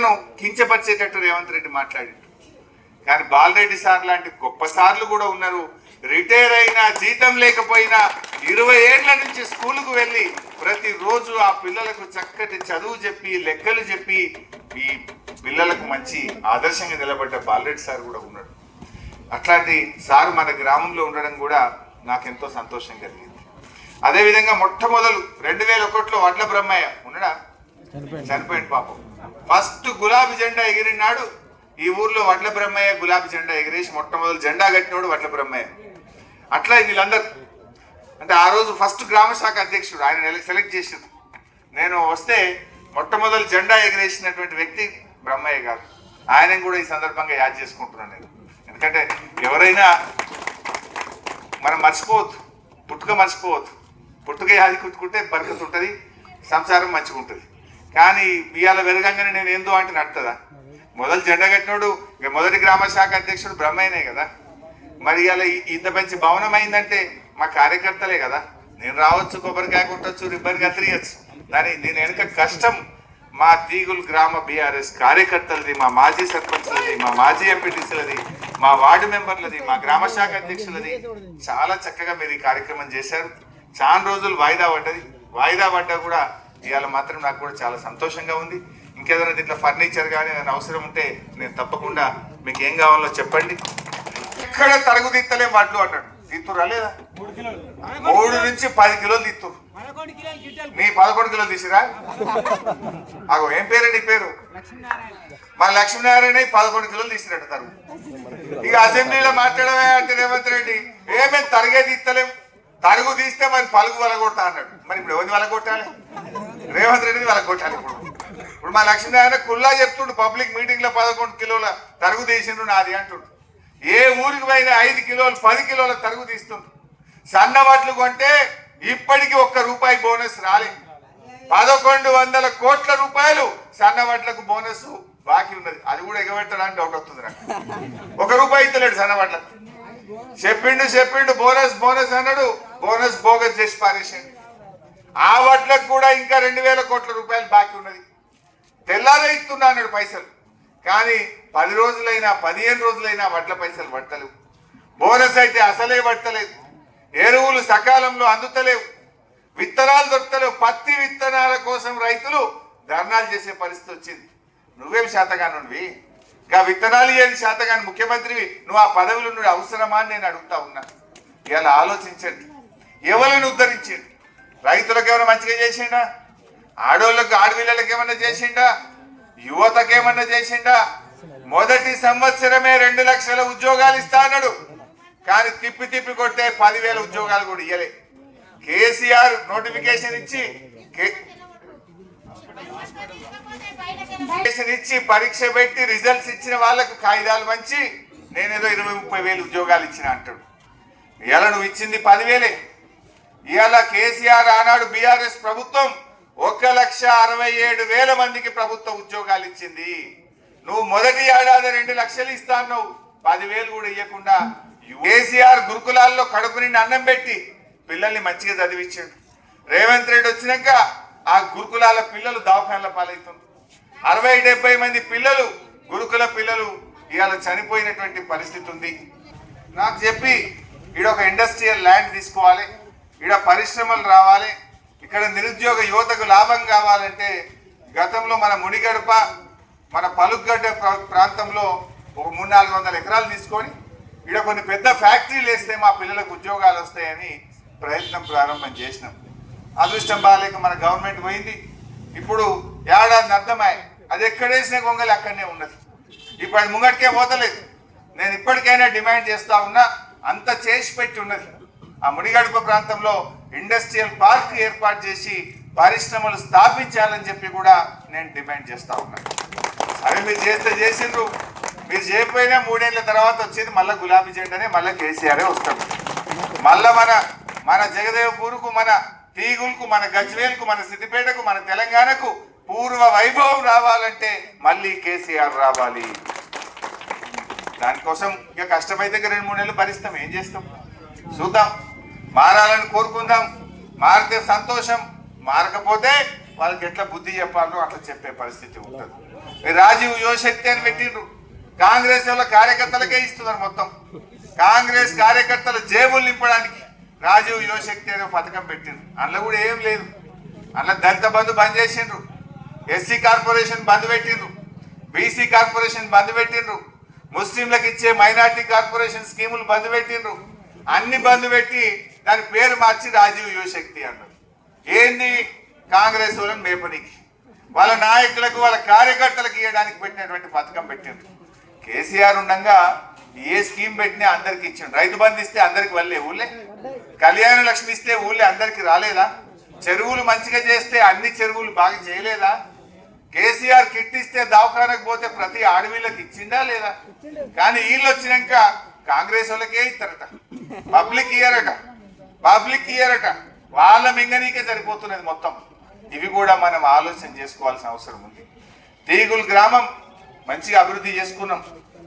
ప్రజలను కించపరిచేటట్టు రేవంత్ రెడ్డి మాట్లాడిండు. కానీ బాలరెడ్డి సార్ లాంటి గొప్ప సార్లు కూడా ఉన్నారు. రిటైర్ అయినా జీతం లేకపోయినా ఇరవై ఏళ్ళ నుంచి స్కూలుకు వెళ్ళి ప్రతిరోజు ఆ పిల్లలకు చక్కటి చదువు చెప్పి లెక్కలు చెప్పి ఈ పిల్లలకు మంచి ఆదర్శంగా నిలబడ్డ బాలరెడ్డి సార్ కూడా ఉన్నాడు. అట్లాంటి సార్ మన గ్రామంలో ఉండడం కూడా నాకెంతో సంతోషం కలిగింది. అదేవిధంగా మొట్టమొదలు రెండు వేల ఒకటిలో వడ్ల బ్రహ్మయ్య ఉన్నాడా? చనిపోయింది పాపం. ఫస్ట్ గులాబీ జెండా ఎగిరినాడు. ఈ ఊర్లో వడ్ల బ్రహ్మయ్య గులాబీ జెండా ఎగిరేసి మొట్టమొదటి జెండా కట్టినోడు వడ్ల బ్రహ్మయ్య. అట్లా వీళ్ళందరూ. అంటే ఆ రోజు ఫస్ట్ గ్రామ శాఖ అధ్యక్షుడు ఆయన సెలెక్ట్ చేసిండు నేను వస్తే మొట్టమొదటి జెండా ఎగిరేసినటువంటి వ్యక్తి బ్రహ్మయ్య గారు. ఆయన కూడా ఈ సందర్భంగా యాద్ చేసుకుంటున్నాను నేను. ఎందుకంటే ఎవరైనా మనం మర్చిపోవద్దు. పుట్టుక మర్చిపోవద్దు. పుట్టుక యాది కుట్టుకుంటే బరకత్ ఉంటుంది సంసారం మంచిగా ఉంటుంది కానీ ఇవాళ వెరగంగానే నేను ఏందో అంటే నడుతుందా? మొదలు జెండా కట్టినోడు మొదటి గ్రామ శాఖ అధ్యక్షుడు బ్రహ్మయ్యనే కదా. మరి ఇవాళ ఇంత మంచి భవనం అయిందంటే మా కార్యకర్తలే కదా. నేను రావచ్చు కొబ్బరికాయ కొట్టచ్చు రిబ్బన్ కత్తిరియచ్చు. దాని నేను వెనుక కష్టం మా తీగులు గ్రామ బీఆర్ఎస్ కార్యకర్తలది మా మాజీ సర్పంచ్లది మా మాజీ ఎంపీటీసీలది మా వార్డు మెంబర్లది మా గ్రామ శాఖ అధ్యక్షులది చాలా చక్కగా మీరు ఈ కార్యక్రమం చేశారు. చాలా రోజులు వాయిదా పడ్డది. వాయిదా పడ్డా కూడా ఇవాళ మాత్రం నాకు కూడా చాలా సంతోషంగా ఉంది. ఇంకేదైనా దీంట్లో ఫర్నిచర్ కానీ ఏదైనా అవసరం ఉంటే నేను తప్పకుండా మీకు ఏం కావాలో చెప్పండి. ఎక్కడ తరగు తీత్తలేం వాటిలో అన్నాడు తీస్తురా లేదా? మూడు నుంచి పది కిలోలు తీస్తురు నీ పదకొండు కిలోలు తీసిరా? అగో ఏం పేరు నీ పేరు? మా లక్ష్మీనారాయణ పదకొండు కిలోలు తీసినట్టు తరుగు. ఇక అసెంబ్లీలో మాట్లాడమే అంటే రేవంత్ రెడ్డి. ఏమేమి తరిగే ఇస్తలేము తరుగు తీస్తే మరి పలుగు వెలగొట్టా అన్నాడు. మరి ఇప్పుడు ఎవరిని వెలగొట్టాలి? రేవంత్ రెడ్డిని వెలగొట్టాలి ఇప్పుడు. ఇప్పుడు మా లక్ష్మీనారాయణ కుల్లా చెప్తుండు పబ్లిక్ మీటింగ్లో పదకొండు కిలోల తరుగు తీసిండు నాది అంటుండు. ఏ ఊరికి పోయినా ఐదు కిలోలు పది కిలోల తరుగు తీస్తుండు. సన్న వడ్లు కొంటే ఇప్పటికీ ఒక్క రూపాయి బోనస్ రాలేదు పదకొండు వందల కోట్ల రూపాయలు సన్నవట్లకు బోనస్ బాకీ ఉన్నది. అది కూడా ఎగబెట్టడానికి డౌట్ వస్తుంది నాకు ఒక రూపాయి ఇస్తలేడు సన్న చెప్పిండు చెప్పిండు బోనస్ బోనస్ అన్నాడు. బోనస్ బోగస్ చేసి పారేసాడు. ఆ వడ్లకు కూడా ఇంకా రెండు వేల కోట్ల రూపాయలు బాకీ ఉన్నది. తెల్లారే ఇస్తున్నా అన్నాడు పైసలు. కానీ పది రోజులైనా పదిహేను రోజులైనా వడ్ల పైసలు పట్టలేవు బోనస్ అయితే అసలే పట్టలేదు ఎరువులు సకాలంలో అందుతలేవు. విత్తనాలు దొరకలేవు పత్తి విత్తనాల కోసం రైతులు ధర్నాలు చేసే పరిస్థితి వచ్చింది. నువ్వేం శాతగానుడివి? ఇంకా విత్తనాలు ఏది శాతగాని? ముఖ్యమంత్రివి నువ్వు ఆ పదవిలో నుండి అవసరమా అని నేను అడుగుతా ఉన్నా. ఇలా ఆలోచించండి. ఎవరిని ఉద్ధరించండి? రైతులకు ఏమైనా మంచిగా చేసిండా? ఆడోళ్ళకు ఆడపిల్లలకు ఏమైనా చేసిండా? యువతకు ఏమన్నా చేసిండా? మొదటి సంవత్సరమే రెండు లక్షల ఉద్యోగాలు ఇస్తా అన్నాడు. కానీ తిప్పి తిప్పి కొట్టే పదివేల ఉద్యోగాలు కూడా ఇయ్యలే. కేసీఆర్ నోటిఫికేషన్ ఇచ్చి కే- ఇచ్చి పరీక్ష పెట్టి రిజల్ట్స్ ఇచ్చిన వాళ్ళకు కాగితాలు మంచి నేనేదో ఇరవై ముప్పై వేలు ఉద్యోగాలు ఇచ్చిన అంటాడు. ఇవాళ నువ్వు ఇచ్చింది పదివేలే. ఇవాళ కేసీఆర్ ఆనాడు బీఆర్ఎస్ ప్రభుత్వం ఒక లక్ష అరవై ఏడు వేల మందికి ప్రభుత్వ ఉద్యోగాలు ఇచ్చింది. నువ్వు మొదటి ఏడాది రెండు లక్షలు ఇస్తాన్నావు పదివేలు కూడా ఇవ్వకుండా కేసీఆర్ గురుకులాల్లో కడుపు నిండి అన్నం పెట్టి పిల్లల్ని మంచిగా చదివించాడు. రేవంత్ రెడ్డి వచ్చినాక ఆ గురుకులాల పిల్లలు దవాఖానల పాలవుతుంది అరవై డెబ్బై మంది పిల్లలు గురుకుల పిల్లలు ఇవాళ చనిపోయినటువంటి పరిస్థితి ఉంది. నాకు చెప్పి ఈడ ఒక ఇండస్ట్రియల్ ల్యాండ్ తీసుకోవాలి ఈడ పరిశ్రమలు రావాలి ఇక్కడ నిరుద్యోగ యువతకు లాభం కావాలంటే గతంలో మన మునిగడప మన పలుగడ్డ ప్రా- ప్రాంతంలో ఒక మూడు నాలుగు వందల ఎకరాలు తీసుకొని ఈడ కొన్ని పెద్ద ఫ్యాక్టరీలు వేస్తే మా పిల్లలకు ఉద్యోగాలు వస్తాయని ప్రయత్నం ప్రారంభం చేసినాం. అదృష్టం బాగాలేక మన గవర్నమెంట్ పోయింది. ఇప్పుడు ఏడాది అర్థమై అది ఎక్కడేసిన గొంగలి అక్కడనే ఉన్నది ఇప్పుడు అది ముంగటికే పోతలేదు. నేను ఇప్పటికైనా డిమాండ్ చేస్తా ఉన్నా అంత చేసి పెట్టి ఉన్నది. ఆ ముడిగడుప ప్రాంతంలో ఇండస్ట్రియల్ పార్క్ ఏర్పాటు చేసి పరిశ్రమలు స్థాపించాలని చెప్పి కూడా నేను డిమాండ్ చేస్తా ఉన్నాను అవి మీరు చేస్తే చేసిండ్రు. మీరు చేయకపోయినా మూడేళ్ళ తర్వాత వచ్చేది మళ్ళీ గులాబీ జెండానే మళ్ళీ కేసీఆర్ వస్తాడు. మళ్ళీ మన మన జగదేవపూర్కు మన తీగులకు మన గజ్వేల్కు మన సిద్దిపేటకు మన తెలంగాణకు పూర్వ వైభవం రావాలంటే మళ్ళీ కేసీఆర్ రావాలి. దానికోసం ఇక కష్టమైతే రెండు మూడు నెలలు భరిస్తాం. ఏం చేస్తాం? చూద్దాం. మారాలని కోరుకుందాం. మారితే సంతోషం. మారకపోతే వాళ్ళకి ఎట్లా బుద్ధి చెప్పాలో అట్లా చెప్పే పరిస్థితి ఉంటుంది. రాజీవ్ యువశక్తి అని పెట్టిండ్రు. కాంగ్రెస్ వాళ్ళ కార్యకర్తలకే ఇస్తున్నారు మొత్తం. కాంగ్రెస్ కార్యకర్తల జేబులు నింపడానికి. రాజీవ్ యువశక్తి అనే పథకం పెట్టిండ్రు. అందులో కూడా ఏం లేదు. అందులో దళిత బంధు బంద్ చేసిండ్రు. ఎస్సీ కార్పొరేషన్ బంద్ పెట్టిండ్రు. బీసీ కార్పొరేషన్ బంద్ పెట్టిండ్రు. ముస్లింలకు ఇచ్చే మైనార్టీ కార్పొరేషన్ స్కీములు బంద్ పెట్టిండ్రు. అన్ని బంద్ పెట్టి దాని పేరు మార్చి రాజీవ్ యువశక్తి అన్నారు. ఏంది? కాంగ్రెస్ వాళ్ళని మేపనికి. వాళ్ళ నాయకులకు వాళ్ళ కార్యకర్తలకు ఇవ్వడానికి పెట్టినటువంటి పథకం పెట్టిండ్రు. కేసీఆర్ ఉండగా ఏ స్కీమ్ పెట్టినా అందరికి ఇచ్చిండు రైతు బంధు ఇస్తే అందరికి వెళ్ళే ఊళ్ళే. కళ్యాణ లక్ష్మి ఇస్తే ఊళ్ళే అందరికి రాలేదా? చెరువులు మంచిగా చేస్తే అన్ని చెరువులు బాగా చేయలేదా? కేసీఆర్ కిట్ ఇస్తే దవాఖానకు పోతే ప్రతి ఆడవీళ్ళకి ఇచ్చిందా లేదా? కానీ వీళ్ళు వచ్చినాక కాంగ్రెస్ వాళ్ళకే ఇస్తారట. పబ్లిక్ ఇయరట పబ్లిక్ ఇయరట వాళ్ళ మింగనీకే సరిపోతున్నది మొత్తం. ఇవి కూడా మనం ఆలోచన చేసుకోవాల్సిన అవసరం ఉంది. తీగుల్ గ్రామం మంచిగా అభివృద్ధి చేసుకున్నాం.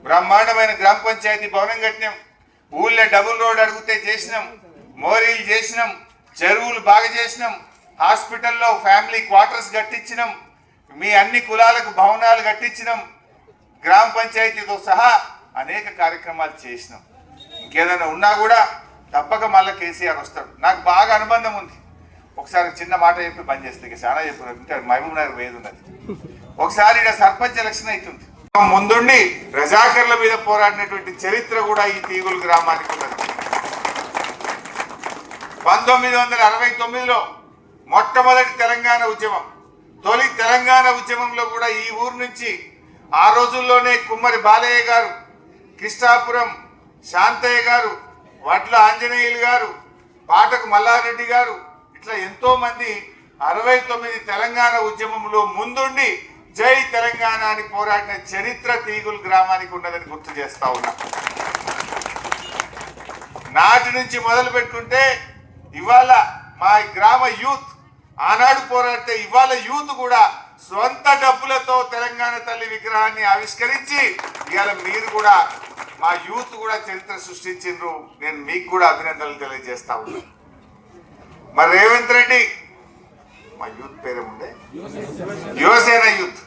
బ్రహ్మాండమైన గ్రామ పంచాయతీ భవనం కట్టినాం. ఊళ్ళో డబుల్ రోడ్ అడిగితే చేసినాం. మోరీలు చేసినాం. చెరువులు బాగా చేసినాం. హాస్పిటల్లో ఫ్యామిలీ క్వార్టర్స్ కట్టించినాం. మీ అన్ని కులాలకు భవనాలు కట్టించినాం. గ్రామ పంచాయతీతో సహా అనేక కార్యక్రమాలు చేసినాం. ఇంకేదైనా ఉన్నా కూడా తప్పక మళ్ళీ కేసీఆర్ వస్తాడు. నాకు బాగా అనుబంధం ఉంది. ఒకసారి చిన్న మాట చెప్పి పనిచేస్తే ఇక చాలా చెప్పినారు ఇంకా మహబూబ్ నగర్ వేది ఉన్నది. ఒకసారి ఇక్కడ సర్పంచ్ ఎలక్షన్ అవుతుంది ముందుండి రజాకర్ల మీద పోరాడినటువంటి చరిత్ర కూడా ఈ తీగులు గ్రామానికి ఉన్నది. పంతొమ్మిది వందల అరవై తొమ్మిదిలో మొట్టమొదటి తెలంగాణ ఉద్యమం తొలి తెలంగాణ ఉద్యమంలో కూడా ఈ ఊరు నుంచి ఆ రోజుల్లోనే కుమ్మరి బాలయ్య గారు కృష్ణాపురం శాంతయ్య గారు వడ్ల ఆంజనేయులు గారు పాటకు మల్లారెడ్డి గారు ఇట్లా ఎంతోమంది అరవై తొమ్మిది తెలంగాణ ఉద్యమంలో ముందుండి జై తెలంగాణ అని పోరాడిన చరిత్ర తీగులు గ్రామానికి ఉన్నదని గుర్తు చేస్తా ఉన్నా. నాటి నుంచి మొదలు పెట్టుకుంటే ఇవాళ మా గ్రామ యూత్ ఆనాడు పోరాడితే ఇవాళ యూత్ కూడా సొంత డబ్బులతో తెలంగాణ తల్లి విగ్రహాన్ని ఆవిష్కరించి ఇవాళ మీరు కూడా మా యూత్ కూడా చరిత్ర సృష్టించిండ్రు. నేను మీకు కూడా అభినందనలు తెలియజేస్తా ఉన్నాను మరి రేవంత్ రెడ్డి మా యూత్ పేరే ఉండే యువసేన యూత్.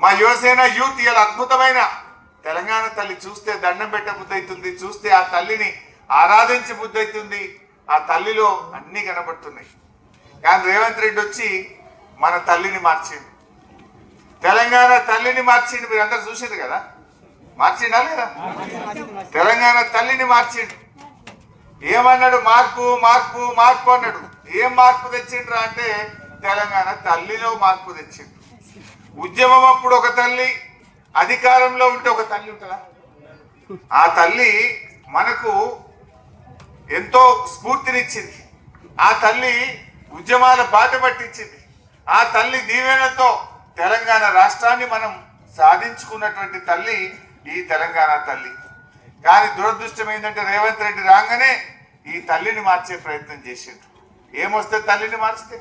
మా యువసేన యూత్ ఇలా అద్భుతమైన తెలంగాణ తల్లి చూస్తే దండం పెట్ట బుద్ధి చూస్తే ఆ తల్లిని ఆరాధించి బుద్ధి ఆ తల్లిలో అన్ని కనబడుతున్నాయి. కానీ రేవంత్ రెడ్డి వచ్చి మన తల్లిని మార్చిండు. తెలంగాణ తల్లిని మార్చిండు మీరు అందరు చూసింది కదా? మార్చిండా లేదా? తెలంగాణ తల్లిని మార్చిండు. ఏమన్నాడు? మార్పు మార్పు మార్పు అన్నాడు. ఏం మార్పు తెచ్చిండ్రా అంటే తెలంగాణ తల్లిలో మార్పు తెచ్చింది. ఉద్యమం అప్పుడు ఒక తల్లి అధికారంలో ఉంటే ఒక తల్లి ఉంటుందా? ఆ తల్లి మనకు ఎంతో స్ఫూర్తినిచ్చింది. ఆ తల్లి ఉద్యమాల బాట పట్టించింది. ఆ తల్లి దీవెనతో తెలంగాణ రాష్ట్రాన్ని మనం సాధించుకున్నటువంటి తల్లి ఈ తెలంగాణ తల్లి. కానీ దురదృష్టం ఏంటంటే రేవంత్ రెడ్డి రాగానే ఈ తల్లిని మార్చే ప్రయత్నం చేసిండు. ఏమొస్తే తల్లిని మార్చితే?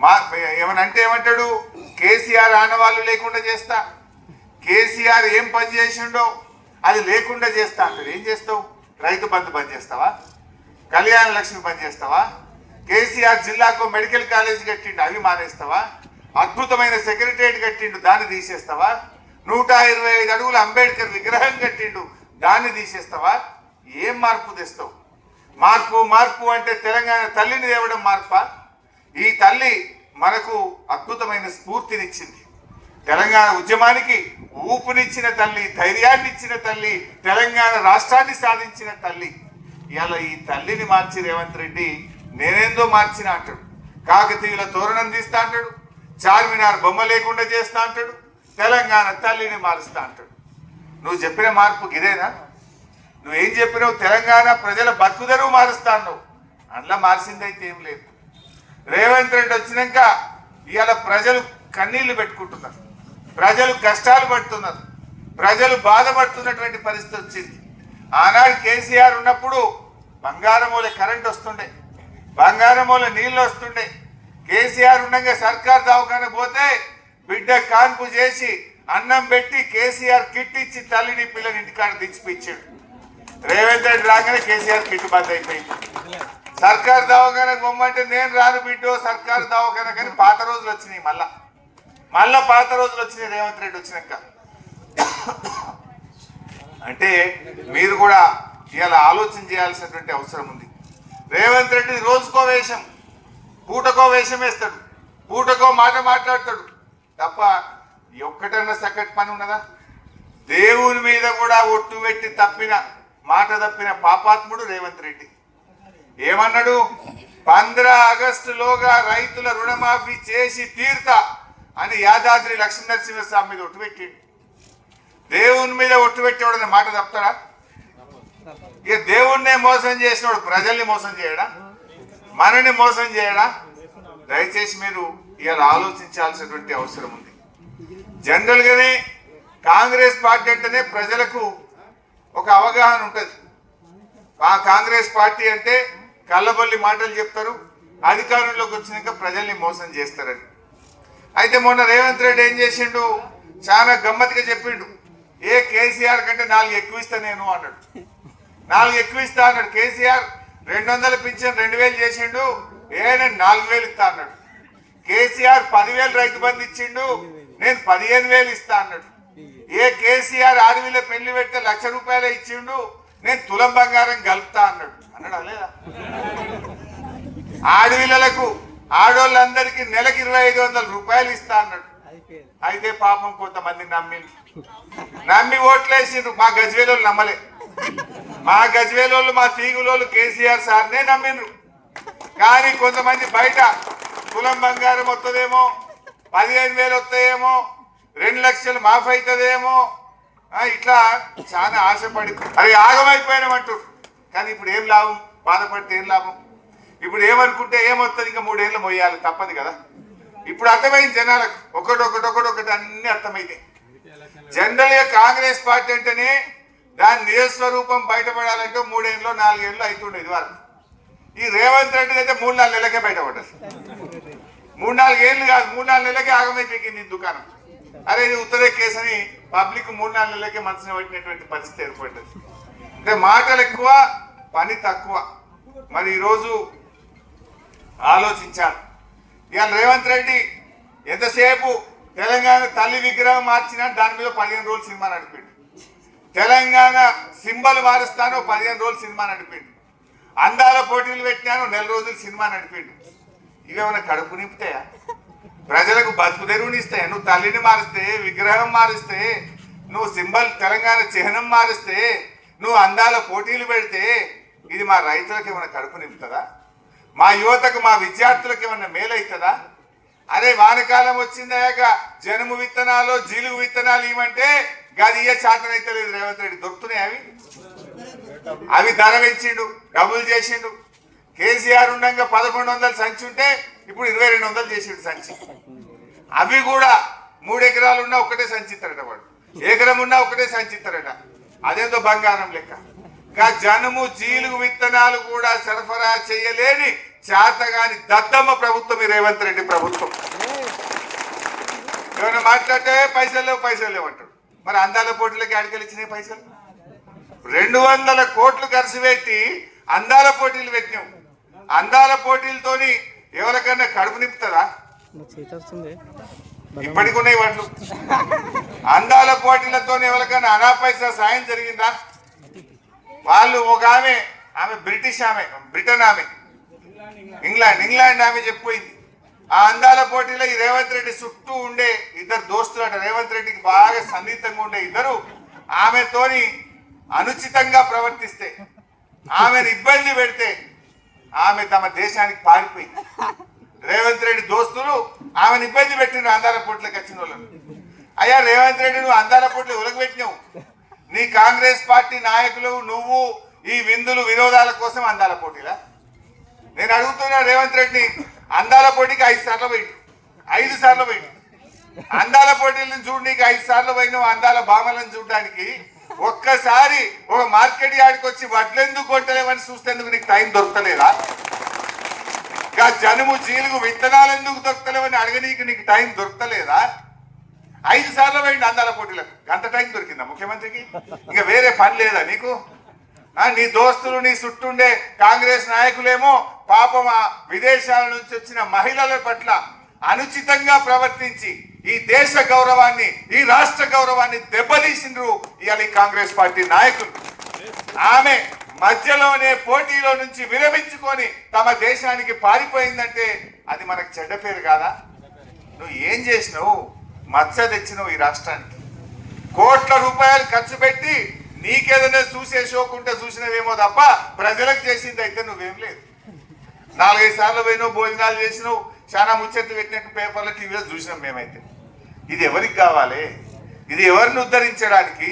మా ఏమనంటే ఏమంటాడు? కేసీఆర్ ఆనవాళ్ళు లేకుండా చేస్తా. కేసీఆర్ ఏం పని చేసిండో అది లేకుండా చేస్తా అంటాడు. ఏం చేస్తావు? రైతు బంధు పని చేస్తావా? కళ్యాణ లక్ష్మి పని చేస్తావా? కేసీఆర్ జిల్లాకు మెడికల్ కాలేజ్ కట్టిండు అవి మానేస్తావా? అద్భుతమైన సెక్రటరియట్ కట్టిండు దాన్ని తీసేస్తావా? నూట ఇరవై ఐదు అడుగుల అంబేద్కర్ విగ్రహం కట్టిండు దాన్ని తీసేస్తావా? ఏం మార్పు తెస్తావు? మార్పు మార్పు అంటే తెలంగాణ తల్లిని తేవడం మార్పా? ఈ తల్లి మనకు అద్భుతమైన స్ఫూర్తినిచ్చింది. తెలంగాణ ఉద్యమానికి ఊపునిచ్చిన తల్లి ధైర్యాన్ని ఇచ్చిన తల్లి తెలంగాణ రాష్ట్రాన్ని సాధించిన తల్లి. ఇలా ఈ తల్లిని మార్చి రేవంత్ రెడ్డి నేనేందో మార్చిన అంటాడు. కాకతీయుల తోరణం తీస్తా అంటాడు. చార్మినార్ బొమ్మ లేకుండా చేస్తా అంటాడు. తెలంగాణ తల్లిని మారుస్తా అంటాడు. నువ్వు చెప్పిన మార్పు ఇదేనా నువ్వేం చెప్పినావు? తెలంగాణ ప్రజల బతుకుదరువు మారుస్తా అన్నావు. అందులో మార్చిందైతే ఏం లేదు. రేవంత్ రెడ్డి వచ్చినాక ఇవాళ ప్రజలు కన్నీళ్ళు పెట్టుకుంటున్నారు. ప్రజలు కష్టాలు పడుతున్నారు. ప్రజలు బాధపడుతున్నటువంటి పరిస్థితి వచ్చింది. ఆనాడు కేసీఆర్ ఉన్నప్పుడు బంగారమూల కరెంట్ వస్తుండే. బంగారమూల నీళ్ళు వస్తుండే. కేసీఆర్ ఉండగా సర్కార్ దవాఖాన పోతే బిడ్డ కాన్పు చేసి అన్నం పెట్టి కేసీఆర్ కిట్ ఇచ్చి తల్లిని పిల్లని ఇంటికాడ తెచ్చిపించాడు రేవంత్ రెడ్డి రాగానే కేసీఆర్ కిట్ బంద్ అయిపోయింది. సర్కార్ దవాఖానకు పొమ్మంటే నేను రాను బిడ్డో సర్కార్ దవాఖాన కానీ పాత రోజులు వచ్చినాయి మళ్ళా. మళ్ళా పాత రోజులు వచ్చినాయి రేవంత్ రెడ్డి వచ్చినాక. అంటే మీరు కూడా ఇవాళ ఆలోచన చేయాల్సినటువంటి అవసరం ఉంది. రేవంత్ రెడ్డి రోజుకో వేషం పూటకో వేషం వేస్తాడు. పూటకో మాట మాట్లాడతాడు. తప్ప ఒక్కటన్నా సక్కటి పని ఉన్నదా? దేవుని మీద కూడా ఒట్టు పెట్టి తప్పిన మాట తప్పిన పాపాత్ముడు రేవంత్ రెడ్డి. ఏమన్నాడు? పంద్ర ఆగస్టులోగా రైతుల రుణమాఫీ చేసి తీర్తా అని యాదాద్రి లక్ష్మీనరసింహస్వామి మీద ఒట్టు పెట్టిండు. దేవుని మీద ఒట్టు పెట్టేవాడు మాట తప్పుతారా ఇక దేవుణ్ణే మోసం చేసినవాడు ప్రజల్ని మోసం చేయడా? మనని మోసం చేయడా? దయచేసి మీరు ఇలా ఆలోచించాల్సినటువంటి అవసరం ఉంది. జనరల్గానే కాంగ్రెస్ పార్టీ అంటేనే ప్రజలకు ఒక అవగాహన ఉంటుంది. ఆ కాంగ్రెస్ పార్టీ అంటే కళ్ళబొల్లి మాటలు చెప్తారు. అధికారంలోకి వచ్చినాక ప్రజల్ని మోసం చేస్తారని. అయితే మొన్న రేవంత్ రెడ్డి ఏం చేసిండు? చాలా గమ్మత్గా చెప్పిండు. ఏ కేసీఆర్ కంటే నాలుగు ఎక్కువ ఇస్తా నేను అన్నాడు. నాలుగు ఎక్కువ ఇస్తా అన్నాడు కేసీఆర్. రెండు వందల పింఛన్ రెండు వేలు చేసిండు. ఏ నేను నాలుగు వేలు ఇస్తా అన్నాడు. కేసీఆర్ పదివేలు రైతు బంధు ఇచ్చిండు. నేను పదిహేను వేలు ఇస్తా అన్నాడు. ఏ కేసీఆర్ ఆడవిలో పెళ్ళి పెడితే లక్ష రూపాయలు ఇచ్చిండు. నేను తులం బంగారం కలుపుతా అన్నాడు. అన్నాడా లేదా? ఆడపిల్లలకు ఆడోళ్ళందరికీ నెలకి ఇరవై ఐదు వందల రూపాయలు ఇస్తా అన్నాడు. అయితే పాపం కొంతమంది నమ్మి నమ్మి ఓట్లేసిండ్రు. మా గజ్వేలోళ్ళు నమ్మలే. మా గజ్వేలోళ్ళు మా తీగులోళ్ళు కేసీఆర్ సార్నే నమ్మిండ్రు. కానీ కొంతమంది బయట కులం బంగారం వస్తుందేమో పదిహేను వేలు వస్తాయేమో రెండు లక్షలు మాఫ్ అవుతుందేమో ఇట్లా చాలా ఆశపడి అది ఆగమైపోయినామంటారు కానీ ఇప్పుడు ఏం లాభం? బాధపడితే ఏం లాభం? ఇప్పుడు ఏమనుకుంటే ఏమొస్తుంది? ఇంకా మూడేళ్ళు మొయ్యాలి తప్పదు కదా. ఇప్పుడు అర్థమైంది జనాలకు. ఒకటొకటి ఒకటి ఒకటి అన్ని అర్థమైతే. జనరల్గా కాంగ్రెస్ పార్టీ అంటేనే దాని నిజస్వరూపం బయటపడాలంటే మూడేళ్ళు నాలుగేళ్ళు అవుతుండేది వరకు ఈ రేవంత్ రెడ్డి అయితే మూడు నాలుగు నెలలకే బయటపడ్డారు మూడు నాలుగు ఏళ్ళు కాదు మూడు నాలుగు నెలలకే ఆగమైపోయింది దుకాణం. అరే ఇది ఉత్తరే కేసు అని పబ్లిక్ మూడు నాలుగు నెలలకే మనసుని పట్టినటువంటి పరిస్థితి ఏర్పడ్డది. అంటే మాటలు ఎక్కువ పని తక్కువ. మరి ఈరోజు ఆలోచించాలి. ఇవాళ రేవంత్ రెడ్డి ఎంతసేపు తెలంగాణ తల్లి విగ్రహం మార్చినా దాని మీద పదిహేను రోజులు సినిమా నడిపిండు. తెలంగాణ సింబల్ మారుస్తాను పదిహేను రోజులు సినిమా నడిపిండు. అందాల పోటీలు పెట్టినాను నెల రోజులు సినిమా నడిపిండు. ఇవేమైనా కడుపు నింపుతాయా? ప్రజలకు బతుకు తెరువునిస్తాయా నువ్వు తల్లిని మారిస్తే విగ్రహం మారిస్తే నువ్వు సింబల్ తెలంగాణ చిహ్నం మారిస్తే నువ్వు అందాల పోటీలు పెడితే ఇది మా రైతులకు ఏమైనా కడుపు నింపుతుందా? మా యువతకు మా విద్యార్థులకు ఏమన్నా మేలవుతుందా అరే వానకాలం వచ్చిందాక జనుము విత్తనాలు జీలుగు విత్తనాలు ఇవ్వమంటే గది ఏ చేతనైతే లేదు రేవంత్ రెడ్డి. దొరుకుతున్నాయి అవి? అవి ధర పెంచిండు డబుల్ చేసిండు. కేసీఆర్ ఉండగా పదకొండు వందలు సంచి ఉంటే ఇప్పుడు ఇరవై రెండు వందలు చేసిండు సంచి. అవి కూడా మూడు ఎకరాలు ఉన్నా ఒకటే సంచి ఇస్తారట వాడు. ఎకరం ఉన్నా ఒకటే సంచి ఇస్తారట అదేందో బంగారం లెక్క. ఇంకా జనుము జీలుగు విత్తనాలు కూడా సరఫరా చేయలేని చేతగాని దద్దమ్మ ప్రభుత్వం ఈ రేవంత్ రెడ్డి ప్రభుత్వం. ఏమైనా మాట్లాడితే పైసలు లేవు పైసలు లేవు మరి అందాల పోటీలకి ఆడికెళ్ళి పైసలు? రెండు వందల కోట్లు ఖర్చు పెట్టి అందాల పోటీలు పెట్టినాం. అందాల పోటీలతోని ఎవరికన్నా కడుపు నింపుతుందా నా చేతి వస్తుంది ఇప్పటికి ఉన్నాయి వాటిలో. అందాల పోటీలతో ఎవరికైనా అనాపైసా సాయం జరిగిందా? వాళ్ళు ఒక ఆమె ఆమె బ్రిటిష్ ఆమె బ్రిటన్ ఆమె. ఇంగ్లాండ్ ఇంగ్లాండ్ ఆమె చెప్పిపోయింది. ఆ అందాల పోటీలో ఈ రేవంత్ రెడ్డి చుట్టూ ఉండే ఇద్దరు దోస్తులు అట రేవంత్ రెడ్డికి బాగా సన్నిహితంగా ఉండే ఇద్దరు ఆమెతోని అనుచితంగా ప్రవర్తిస్తే ఆమెను ఇబ్బంది పెడితే ఆమె తమ దేశానికి పారిపోయింది. రేవంత్ రెడ్డి దోస్తులు ఆమెను ఇబ్బంది పెట్టిన అందాల పోట్లకు వచ్చిన వాళ్ళని. అయ్యా రేవంత్ రెడ్డి నువ్వు అందాల పోట్లు ఉలక పెట్టినావు నీ కాంగ్రెస్ పార్టీ నాయకులు నువ్వు ఈ విందులు వినోదాల కోసం అందాల పోటీలా? నేను అడుగుతున్నా రేవంత్ రెడ్డి అందాల పోటీకి ఐదు సార్లు పోయిండు. ఐదు సార్లు పోయిండు. అందాల పోటీలను చూడడానికి ఐదు సార్లు పోయినావు అందాల భామలను చూడడానికి. ఒక్కసారి ఒక మార్కెట్ యాడికి వచ్చి వడ్లెందుకు కొట్టలేవని చూస్తేందుకు నీకు టైం దొరకలేదా? ఇంకా జనుము జీలుగు విత్తనాలు ఎందుకు దొరకలేవని అడగనీకి నీకు టైం దొరకలేదా ఐదు సార్లు పోయింది అందాల పోటీలకు. గంట టైం దొరికిందా ముఖ్యమంత్రికి? ఇంకా వేరే పని లేదా నీకు? ఆ, నీ దోస్తులు నీ చుట్టుండే కాంగ్రెస్ నాయకులేమో పాపం విదేశాల నుంచి వచ్చిన మహిళల పట్ల అనుచితంగా ప్రవర్తించి ఈ దేశ గౌరవాన్ని ఈ రాష్ట్ర గౌరవాన్ని దెబ్బతీసిండ్రు ఇవాళ ఈ కాంగ్రెస్ పార్టీ నాయకులు. ఆమె మధ్యలోనే పోటీలో నుంచి విరమించుకొని తమ దేశానికి పారిపోయిందంటే అది మనకు చెడ్డ పేరు కాదా? నువ్వు ఏం చేసినావు? మచ్చ తెచ్చినావు ఈ రాష్ట్రానికి. కోట్ల రూపాయలు ఖర్చు పెట్టి నీకేదైనా చూసే షోకుంటే చూసినవేమో తప్ప ప్రజలకు చేసింది అయితే నువ్వేం లేదు. నాలుగైదు సార్లు పోయినావు భోజనాలు చేసినావు చాలా ముచ్చట్లు పెట్టినట్టు పేపర్లో టీవీలో చూసినాం మేమైతే. ఇది ఎవరికి కావాలి? ఇది ఎవరిని ఉద్ధరించడానికి?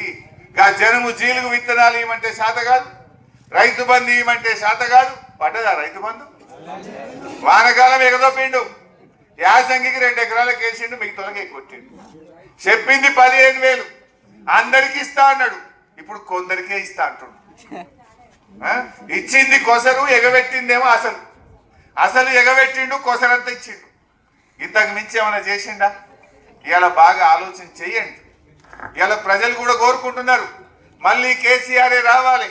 గా జనము జీలుగు విత్తనాలు ఇవ్వమంటే శాత కాదు. రైతు బంధు ఇవ్వమంటే శాత కాదు పడ్డదా రైతు బంధు? వానకాలం ఎగదొప్పిండు. యాసంగికి రెండు ఎకరాలకు వేసిండు మిగతాలకి కొట్టిండు. చెప్పింది పదిహేను వేలు. అందరికి ఇస్తా అన్నాడు. ఇప్పుడు కొందరికే ఇస్తా అంటుడు. ఇచ్చింది కొసరు ఎగబెట్టిందేమో అసలు. అసలు ఎగబెట్టిండు కొసరంతా ఇచ్చిండు. ఇంతకు మించి ఏమైనా చేసిండా? ఇవాళ బాగా ఆలోచన చెయ్యండి. ఇవాళ ప్రజలు కూడా కోరుకుంటున్నారు. మళ్ళీ కేసీఆరే రావాలి.